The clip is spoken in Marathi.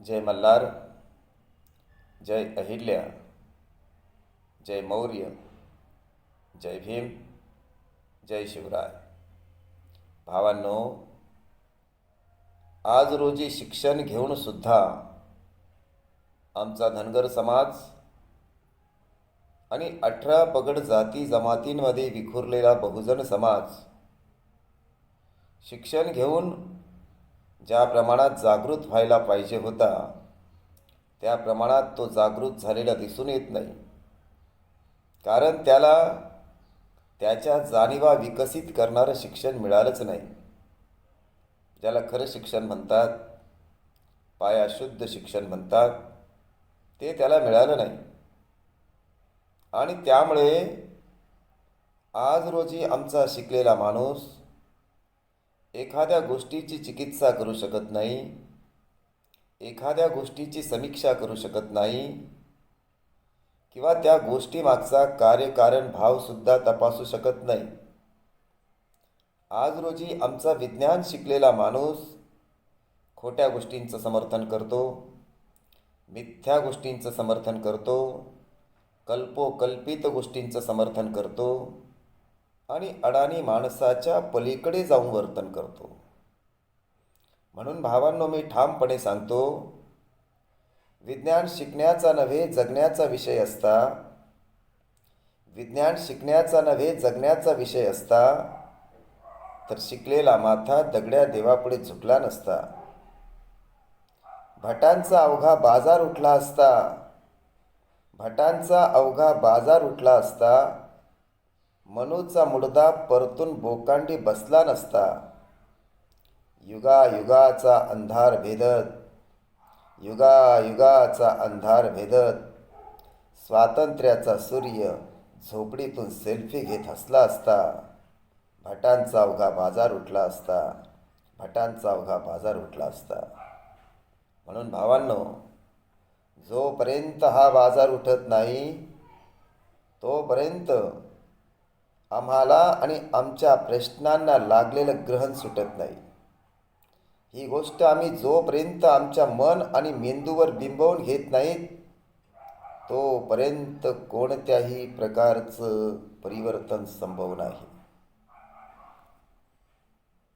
जय मल्हार जय अहिल्या जय मौर्य जय भीम जय शिवराय। भावांनो आज रोजी शिक्षण घेऊन सुद्धा आमचा धनगर समाज आणि अठरा पगड जाती जमातींमध्ये विखुरलेला बहुजन समाज शिक्षण घेऊन ज्या प्रमाणात जागृत व्हायला पाहिजे होता त्या प्रमाणात तो जागृत झालेला दिसून येत नाही. कारण त्याला त्याच्या जाणीवा विकसित करणारं शिक्षण मिळालंच नाही. ज्याला खरं शिक्षण म्हणतात पाया शुद्ध शिक्षण म्हणतात ते त्याला मिळालं नाही. आणि त्यामुळे आज रोजी आमचा शिकलेला माणूस एखाद्या गोष्टीची चिकित्सा करू शकत नाही एखाद्या गोष्टीची समीक्षा करू शकत नाही किंवा त्या गोष्टीमागचा कार्यकारण भावसुद्धा तपासू शकत नाही. आज रोजी आमचा विज्ञान शिकलेला माणूस खोट्या गोष्टींचं समर्थन करतो मिथ्या गोष्टींचं समर्थन करतो कल्पोकल्पित गोष्टींचं समर्थन करतो आणि अडाणी माणसाच्या पलीकडे जाऊन वर्तन करतो. म्हणून भावांनो मी ठामपणे सांगतो विज्ञान शिकण्याचा नव्हे जगण्याचा विषय असता. विज्ञान शिकण्याचा नव्हे जगण्याचा विषय असता. तर शिकलेला माथा दगड्या देवापुढे झुकला नसता. भटांचा अवघा बाजार उठला असता. भटांचा अवघा बाजार उठला असता. मनूचा मुडदा परतून बोकांडी बसला नसता. युगायुगाचा अंधार भेदत युगायुगाचा अंधार भेदत स्वातंत्र्याचा सूर्य झोपडीतून सेल्फी घेत हसला असता. भटांचा अवघा बाजार उठला असता. भटांचा अवघा बाजार उठला असता. म्हणून भावांनो जोपर्यंत हा बाजार उठत नाही तोपर्यंत आम्हाला आणि आमच्या प्रश्नांना लागलेलं ग्रहण सुटत नाही. ही गोष्ट आम्ही जोपर्यंत आमच्या मन आणि मेंदूवर बिंबवून घेत नाहीत तोपर्यंत कोणत्याही प्रकारचं परिवर्तन संभव नाही.